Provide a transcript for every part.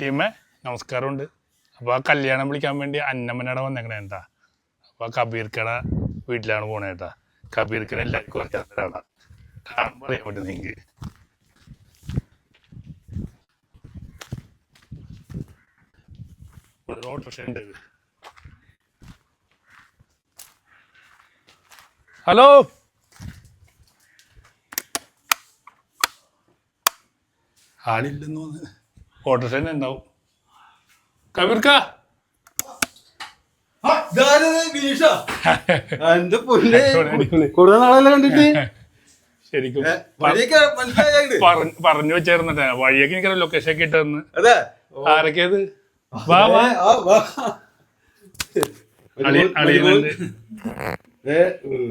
ടീമേ നമസ്കാരമുണ്ട്. അപ്പോൾ ആ കല്യാണം വിളിക്കാൻ വേണ്ടി അന്നമ്മനട വന്നേക്കണേ എന്താ? അപ്പോൾ കബീർക്കട വീട്ടിലാണ് പോണേ കേട്ടാ കബീർക്കട എല്ലാവർക്കും അറിയാവുന്നതാണ് കാണുമ്പോൾ അറിയാൻ പറ്റും നിങ്ങൾക്ക് ഒരു ഓട്ടോറിക്ഷ ഉണ്ട് ഹലോ? ആളില്ലെന്ന് തോന്നുന്നു. ഓട്ടോറിക്ഷ തന്നെ ഉണ്ടാവും. കബീർക്ക? കണ്ടിട്ട്? ശരിക്കും പറഞ്ഞ് വെച്ചായിരുന്നിട്ട് വഴിയൊക്കെ എനിക്ക് ലൊക്കേഷൻ ഒക്കെ ഇട്ടെന്ന് ആരൊക്കെയത്.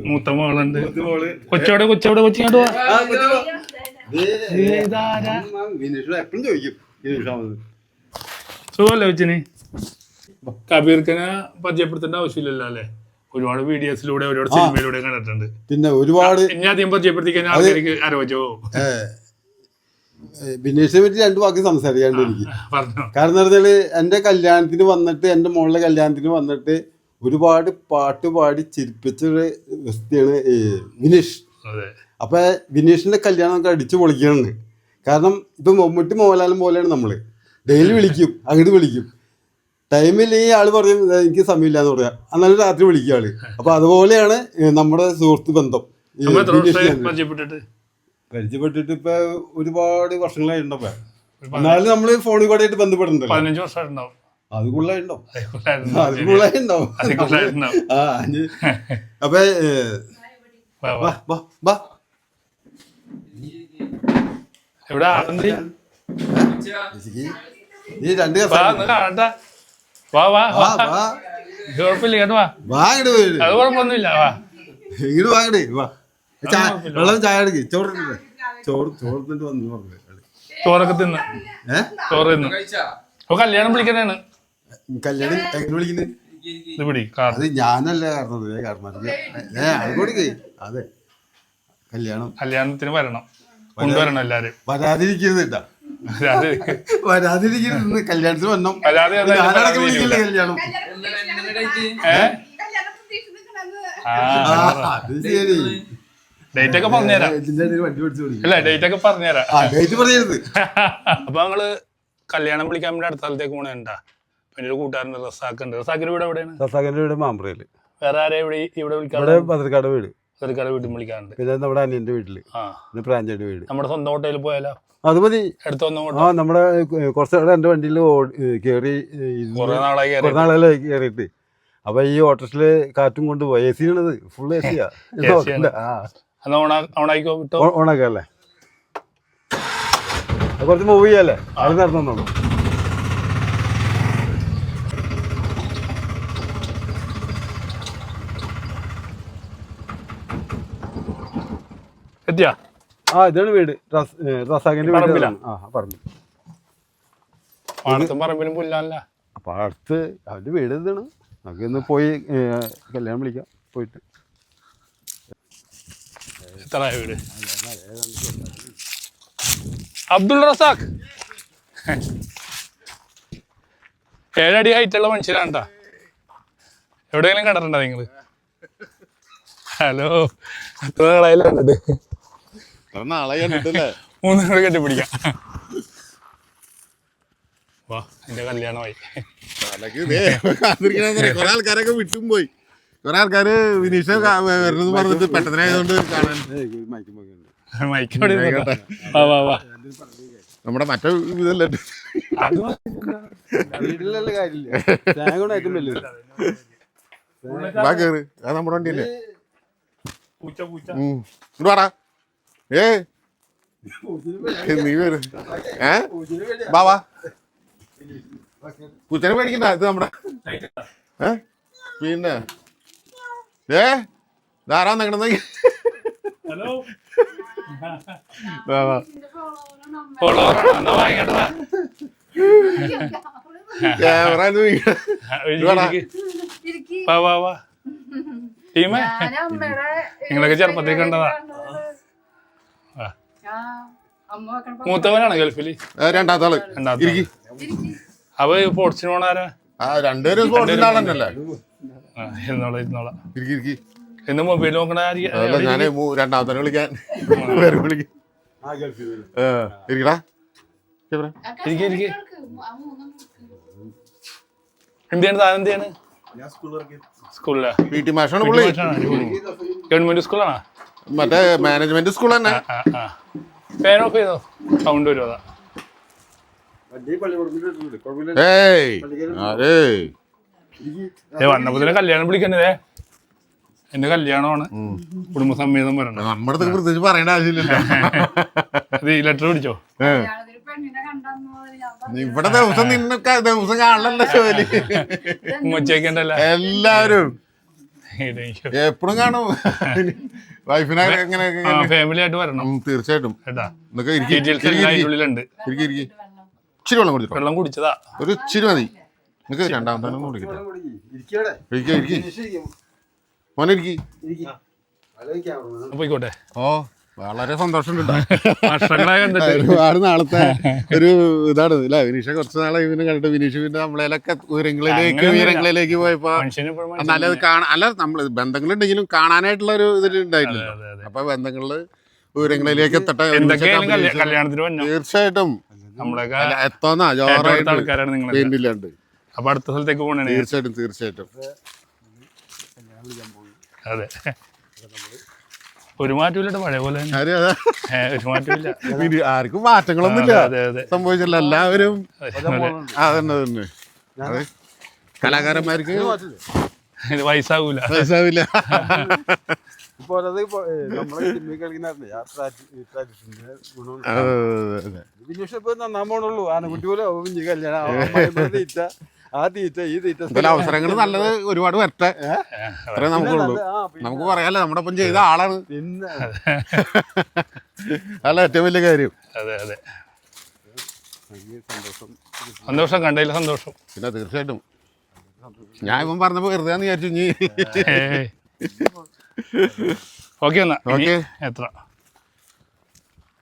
മൂത്ത മോളുണ്ട്. കൊച്ചോടെ കൊച്ചോടെ കൊച്ചിങ്ങോട്ട് എപ്പോഴും ചോദിക്കും. വിനീഷ് ആവുന്നത് സുഖമല്ലേ കൊച്ചിന്? കബീർക്കനെ പരിചയപ്പെടുത്തേണ്ട ആവശ്യമില്ലല്ലോ അല്ലേ? ഒരുപാട് വീഡിയോസിലൂടെ ഒരുപാട് സിനിമയിലൂടെ കണ്ടിട്ടുണ്ട്. പിന്നെ ഒരുപാട് പരിചയപ്പെടുത്തി കഴിഞ്ഞാൽ ആൾക്കാർക്ക് ആരോചോ ഏ, പറ്റി രണ്ടു വാക്ക് സംസാരിക്കാണ്ട് എനിക്ക്. കാരണം എന്താ പറഞ്ഞാൽ എന്റെ കല്യാണത്തിന് വന്നിട്ട് എന്റെ മോളിലെ കല്യാണത്തിന് വന്നിട്ട് ഒരുപാട് പാട്ട് പാടി ചിരിപ്പിച്ചൊരു വ്യക്തിയാണ് വിനീഷ് അപ്പൊ വിനീഷിന്റെ കല്യാണം ഒക്കെ അടിച്ചു പൊളിക്കണമെന്ന് കാരണം ഇപ്പം മമ്മൂട്ടി മോഹൻലാലും പോലെയാണ് നമ്മൾ. ഡെയിലി വിളിക്കും അങ്ങോട്ട് വിളിക്കും. ടൈമിൽ ഈ ആൾ പറയും എനിക്ക് സമയമില്ല എന്ന് പറയാം എന്നാലും രാത്രി വിളിക്കും ആൾ. അപ്പൊ അതുപോലെയാണ് നമ്മുടെ സുഹൃത്ത് ബന്ധം. പരിചയപ്പെട്ടിട്ട്? ഇപ്പൊ ഒരുപാട് വർഷങ്ങളായിട്ടുണ്ടോ എന്നാലും നമ്മൾ ഫോണിൽ കൂടെ ആയിട്ട് ബന്ധപ്പെടുന്നുണ്ടല്ലോ പതിനഞ്ച് വർഷമായിട്ടുണ്ടാവും. അത്. അത് കൂടുതലായിട്ടുണ്ടാവും അപ്പൊ എവിടെ. നീ രണ്ട് വാ വാ വാ വാ വാ. വാ. കുഴപ്പമില്ല കേട്ടോ വാ. വാ ഇങ്ങട് വരൂ അത് കുഴപ്പമൊന്നുമില്ല വാ. ഇങ്ങോട്ട് വാങ്ങടേ വാ. വെള്ളം ചായ എടുക്ക്. ചോറ്. ചോറ് ചോറ് വന്ന് പറഞ്ഞു ചോറൊക്കെ തിന്ന്. ഏ? ചോറ് തിന്ന്. അപ്പൊ കല്യാണം വിളിക്കണേണ് കല്യാണം എങ്ങനെ വിളിക്കുന്നത് ഇത് പിടി കാർ. അത് ഞാനല്ല കാരണത്. ഏ കാരണം ഏ അത് കൊടുക്കേ അതെ. കല്യാണം. കല്യാണത്തിന് വരണം. കൊണ്ടുവരണം എല്ലാരും വരാതിരിക്കരുത് വരാതിരിക്കരുത്. കല്യാണത്തിന്. വിളിക്കില്ല കല്യാണം അത്. ശരി. ഡേറ്റ് ഒക്കെ പറഞ്ഞുതരാം. വിളിക്കും. അല്ല ഡേറ്റ് ഒക്കെ പറഞ്ഞുതരാം. അപ്പൊ ഞങ്ങൾ കല്യാണം വിളിക്കാൻ വേണ്ടി അടുത്ത സ്ഥലത്തേക്ക് പോണേണ്ടാ പിന്നെ ഒരു കൂട്ടുകാരന്റെ റസാക്ക് ഉണ്ട്. റസാക്കിന്റെ വീട് എവിടെയാണ്? സസാഗന്റെ വീട് മാമ്പ്രയിൽ. വേറെ ആരെ ഇവിടെ ഇവിടെ വിളിക്കാൻ ഇവിടെ പതിർക്കാട് വീട്. ചെറുക്കാരെ വീട്ടിൽ വിളിക്കാറുണ്ട്. പിന്നെ നമ്മുടെ അനിയന്റെ വീട്ടിൽ. ആ. പിന്നെ വീട്. നമ്മുടെ സ്വന്തം ഹോട്ടലിൽ പോയാലോ? അത് മതി. ആ നമ്മുടെ കുറച്ച് നാളെ എന്റെ വണ്ടിയിൽ കയറി കുറെ നാളായി നാളെ കയറിയിട്ട് അപ്പൊ ഈ ഓട്ടോസിൽ കാറ്റും കൊണ്ട് പോയി. എ സി ആണത് ഫുൾ എ സിയാ AC ആ. എന്നാ ഓണാ ഓണായിക്കോ വിട്ടോ? ഓണാക്കല്ലേ കുറച്ച് മൂവ് ചെയ്യല്ലേ അത് നടന്നു ആ ഇതാണ് വീട്. റസാഖിന്റെ വീട്. ആ പറമ്പിൽ. പാടത്തും പറമ്പിലും പുല്ലാനല്ല അപ്പൊ അടുത്ത് അവന്റെ വീട് ഇതാണ്. നമുക്ക് ഇന്ന് പോയി കല്യാണം വിളിക്കാം. പോയിട്ട്. എത്ര വീട്? അബ്ദുൾ റസാഖ്. ഏഴടി ഹൈറ്റുള്ള മനുഷ്യരാണ് ട്ടാ. എവിടെയെങ്കിലും കണ്ടിട്ടുണ്ടോ നിങ്ങൾ? ഹലോ എത്ര നാളായാലും കണ്ടിട്ട് നാളെ കണ്ടിട്ടല്ലേ? മൂന്ന് കൂടെ കെട്ടിപ്പിടിക്കാം വാ എന്റെ കല്യാണമായി. കൊറേ ആൾക്കാരൊക്കെ വിട്ടും പോയി. കൊറേ ആൾക്കാര് വിനീഷ വരുന്നത് പറഞ്ഞിട്ട് പെട്ടെന്നായതുകൊണ്ട് കാണാൻ മൈക്ക് എവിടെ ഇരുന്നോട്ടാ? വാ വാ വാ. നമ്മുടെ മറ്റേ ഇതല്ലേ? നമ്മുടെ വണ്ടിയല്ലേ? പൂച്ച വാടാ. ഏ? നീ വരും. ഏ? വാ വാ. പൂച്ചനെ പേടിക്കണ്ട ഇത് നമ്മുടെ ഏ? പിന്നെ? ഏ? ധാരാ നിങ്ങടെ ഹലോ. ക്യാമറ ടീമേ. നിങ്ങളൊക്കെ ചെറുപ്പത്തിൽ കണ്ടതാ. മൂത്തവനാണ് ഗൾഫിൽ രണ്ടാമത്തെ ആൾ രണ്ടാമത്തെ. അവ സ്പോർട്സിന് പോണാരാ ആ രണ്ടുപേരും സ്പോർട്സിന്റെ ആളല്ലേ ആ, ഇരുന്നോളാം ഇരുന്നോളാം. ഇരിക്കി ഇരിക്കി. എന്ന് മൊബൈൽ നോക്കണ ആര്- ഞാൻ രണ്ടാമത്തെ വിളിക്കാൻ. വേറെ വിളിക്കും. ആ ഗൾഫിൽ നിന്ന്. ഏ, ഇരിക്കടാ. ക്യാമറ. ഇരിക്ക്, ഇരിക്ക്. എന്താണ് താൻ എന്താണ് സ്കൂളിലാ? പി ടി മാഷാണ് പുള്ളി. ഗവൺമെന്റ് സ്കൂളാണോ? മറ്റേ മാനേജ്മെന്റ് സ്കൂൾ തന്നെ. ഫാൻ ഓഫ് ചെയ്തോ? സൗണ്ട് വരും അതാ? വണ്ടി പള്ളിക്കൂടത്തിൽ ഇട്ടിട്ടുണ്ട്. കുഴപ്പമില്ല. ഏയ് അതേ വന്നപ്പോ കല്യാണം എന്റെ കല്യാണമാണ്. കുടുംബസമേതം വരണം. നമ്മുടെ അടുത്ത് പ്രത്യേകിച്ച് പറയേണ്ട ആവശ്യമില്ലല്ലോ. ഈ ലെറ്റർ പിടിച്ചോ. ഇവിടെ ദിവസം നിന്നൊക്കെ ദിവസം കാണലല്ലോ ജോലി. ഉമ്മച്ചേക്കണ്ടല്ല എല്ലാവരും. എപ്പോഴും കാണും. വൈഫിനെ എങ്ങനെ ആ ഫാമിലി ആയിട്ട് വരണം. തീർച്ചയായിട്ടും. ഇച്ചിരി വെള്ളം കുടിച്ചോ? വെള്ളം കുടിച്ചതാ. ഒരു ഇച്ചിരി മതി. നിനക്ക് രണ്ടാമത്തെ കുടിക്കട്ടെ. ഇരിക്കി. മോനെ ഇരിക്കി. പോയിക്കോട്ടെ. ഓ. വളരെ സന്തോഷമുണ്ട് ഒരുപാട് നാളത്തെ ഒരു ഇതാണ്. അല്ലെ വിനീഷ കുറച്ച് നാളെ ഇവന് കണ്ടിട്ട്. വിനീഷ് പിന്നെ നമ്മളേലൊക്കെ ഉയരങ്ങളിലേക്ക്. ഉയരങ്ങളിലേക്ക് പോയപ്പോ നല്ലത് എന്നാലും അത് കാണാൻ അല്ല നമ്മൾ ബന്ധങ്ങളുണ്ടെങ്കിലും കാണാനായിട്ടുള്ള ഒരു ഇതിൽ ഉണ്ടായിട്ടില്ല. അതെ, അതെ. അപ്പൊ ബന്ധങ്ങളിൽ ഉയരങ്ങളിലേക്ക് എത്തട്ടെ തീർച്ചയായിട്ടും. എത്തോന്നാ ജോറായിട്ട് പെയിന്റില്ലാണ്ട് അപ്പൊ അടുത്ത സ്ഥലത്തേക്ക് പോകണേ തീർച്ചയായിട്ടും തീർച്ചയായിട്ടും. അതെ. ഒരു മാറ്റമില്ല പഴയ പോലെ ഒരു മാറ്റമില്ല ആർക്കും മാറ്റങ്ങളൊന്നുമില്ല. അതെ അതെ സംഭവിച്ചില്ല എല്ലാവരും. അതന്നെ തന്നെ കലാകാരന്മാർക്ക് ഇത് വയസ്സാവൂല. വയസ്സാവില്ല. നന്നാൻ പോണുള്ളൂ ആനക്കുട്ടി പോലെ കല്യാണം. ആ തീറ്റ ഈ തീറ്റ അവസരങ്ങൾ നല്ലത് ഒരുപാട് വരട്ടെ. അത്രേ നമുക്കുള്ളൂ നമുക്ക് പറയാലോ നമ്മുടെ ഒപ്പം ചെയ്ത ആളാണ്. പിന്നെ അല്ല ഏറ്റവും വലിയ കാര്യം. അതെ അതെ. സന്തോഷം. സന്തോഷം കണ്ടതിൽ സന്തോഷം. പിന്നെ തീർച്ചയായിട്ടും. ഞാൻ ഇപ്പം പറഞ്ഞപ്പോ വെറുതെ വിചാരിച്ചു നീ ഓക്കെ എന്നാ. ഓക്കേ. എത്ര?